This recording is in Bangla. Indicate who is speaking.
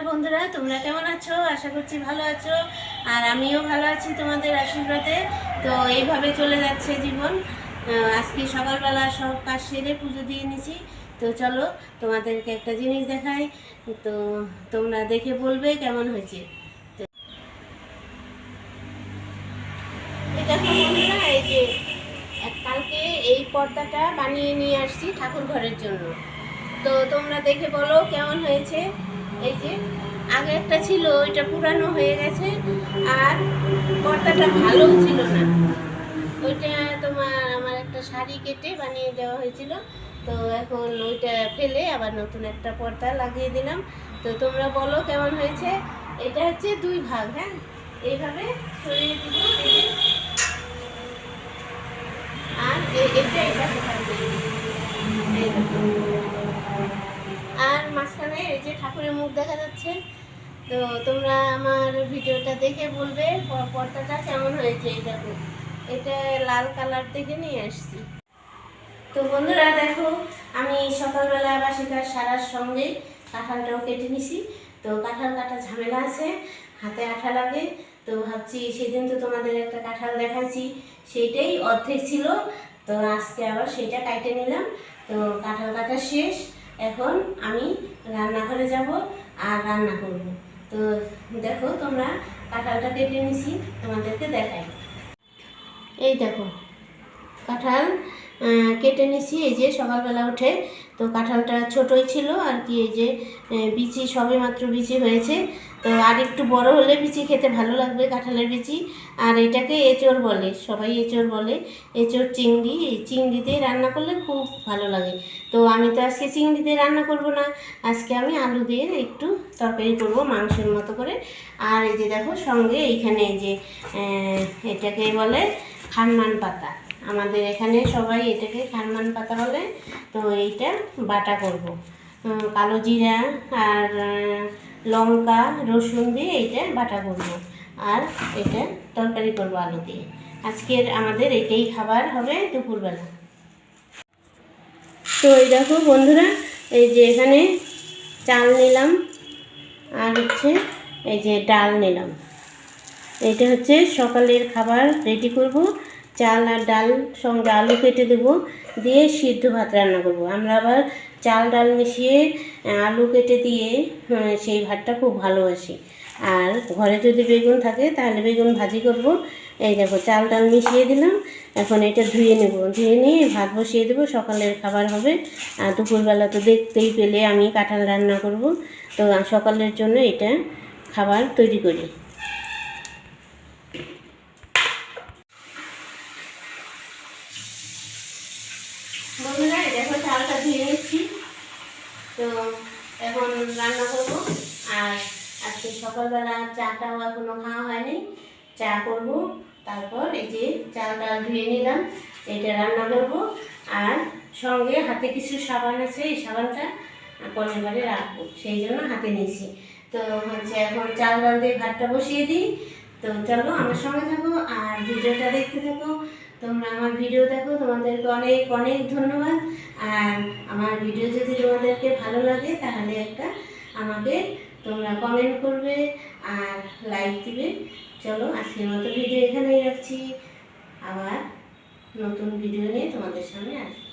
Speaker 1: নমস্কার বন্ধুরা, তোমরা কেমন আছো? আশা করছি ভালো আছো। আর আমিও ভালো আছি তোমাদের আশীর্বাদে। তো এইভাবে চলে যাচ্ছে জীবন। আজকে সকালবেলা সব কাজ সেরে পুজো দিয়ে নিছি। তো চলো, তোমাদেরকে একটা জিনিস দেখাই। তো তোমরা দেখে বলবে কেমন হয়েছে। এই যে কালকে এই পর্দাটা বানিয়ে নিয়ে আসছি ঠাকুর ঘরের জন্য। তো তোমরা দেখে বলো কেমন হয়েছে। এই যে, আগে একটা ছিল, ওইটা পুরানো হয়ে গেছে, আর পর্দাটা ভালোও ছিল না। ওইটা তোমার আমার একটা শাড়ি কেটে বানিয়ে দেওয়া হয়েছিল। তো এখন ওইটা ফেলে আবার নতুন একটা পর্দা লাগিয়ে দিলাম। তো তোমরা বলো কেমন হয়েছে? এটা হচ্ছে দুই ভাগ হ্যাঁ? এইভাবে সরিয়ে দিব আর এটা এটা সেখানে দিয়ে দিব। এই দেখো। আর মাঝখানে এই যে ঠাকুরের মুখ দেখা যাচ্ছে, তো তোমরা আমার ভিডিওটা দেখে বলবে পর্দাটা কেমন হয়েছে এই দেখো। এটা লাল কালার থেকে নিয়ে আসছি তো বন্ধুরা দেখো, আমি সকালবেলা বাসি কাজ সারার সঙ্গে কাঁঠালটাও কেটে নিছি। তো কাঁঠাল কাটা ঝামেলা আছে, হাতে আঠা লাগে। তো ভাবছি সেদিন তো তোমাদের একটা কাঁঠাল দেখাচ্ছি। সেইটাই অর্ধেক ছিল, তো আজকে আবার সেটা কাটে নিলাম। তো কাঁঠাল কাটা শেষ। এখন আমি রান্নাঘরে যাব আর রান্না করব। তো দেখো তোমরা কাঁঠালটা কেটে নিছি, তোমাদেরকে দেখাই। এই দেখো, কাঁঠাল কেটে নিছি। এই যে সকালবেলা উঠে তো কাঁঠালটা ছোটই ছিল আর কি, এই যে বিচি সবে মাত্র বিচি হয়েছে। তো আর একটু বড় হলে বিচি খেতে ভালো লাগবে, কাঁঠালের বিচি। আর এটাকে এঁচড় বলে, সবাই এঁচড় বলে। এঁচড় চিংড়ি, এই চিংড়ি দিয়ে রান্না করলে খুব ভালো লাগে। তো আমি তো আজকে চিংড়ি দিয়ে রান্না করব না, আজকে আমি আলু দিয়ে একটু তরকারি করব মাংসের মতো করে। আর এই যে দেখো, সঙ্গে এইখানে যে এটাকে বলে খানমান পাতা। আমাদের এখানে সবাই এটাকে খানমান পাতা বলে, তো এইটা বাটা করব। কালো জিরা আর লঙ্কা, রসুন দিয়ে এইটা বাটা করব। আর এটা তরকারি করব আলু দিয়ে। আজকের আমাদের এটাই খাবার হবে দুপুরবেলা। তো এই দেখো বন্ধুরা, এই যে এখানে চাল নিলাম, আর হচ্ছে এই যে ডাল নিলাম। এটা হচ্ছে সকালের খাবার, রেডি করব। চাল আর ডাল সঙ্গে আলু কেটে দেবো, দিয়ে সিদ্ধ ভাত রান্না করব। আমরা আবার চাল ডাল মিশিয়ে আলু কেটে দিয়ে সেই ভাতটা খুব ভালোবাসি। আর ঘরে যদি বেগুন থাকে, তাহলে বেগুন ভাজি করব। এই দেখো, চাল ডাল মিশিয়ে দিলাম। এখন এটা ধুয়ে নেব। ধুয়ে নিয়ে ভাত বসিয়ে দেবো। সকালের খাবার হবে। আর দুপুরবেলা তো দেখতেই পেলে আমি কাঁঠাল রান্না করব। তো সকালের জন্য এটা খাবার তৈরি করি বন্ধুরা এই দেখো চালটা ধুয়ে নিচ্ছি তো এখন রান্না করব আর আজকে সকালবেলা চাটাও এখনও খাওয়া হয়নি। চা করব, তারপর এই যে চাল ডাল ধুয়ে নিলাম, এটা রান্না করব। আর সঙ্গে হাতে কিছু সাবান আছে, এই সাবানটা বাড়ি রাখব, সেই জন্য হাতে নিয়েছি। তো হচ্ছে এখন চাল ডাল দিয়ে ভাতটা বসিয়ে দিই। তো চলো আমার সঙ্গে থাকো আর ভিডিওটা দেখতে থাকো। তোমরা আমার ভিডিও দেখো, তোমাদেরকে অনেক অনেক ধন্যবাদ। আর আমার ভিডিও যদি তোমাদেরকে ভালো লাগে, তাহলে একটা আমাকে তোমরা কমেন্ট করবে আর লাইক দিবে। চলো আজকের মতো ভিডিও এখানেই রাখছি। আবার নতুন ভিডিও নিয়ে তোমাদের সামনে আসব।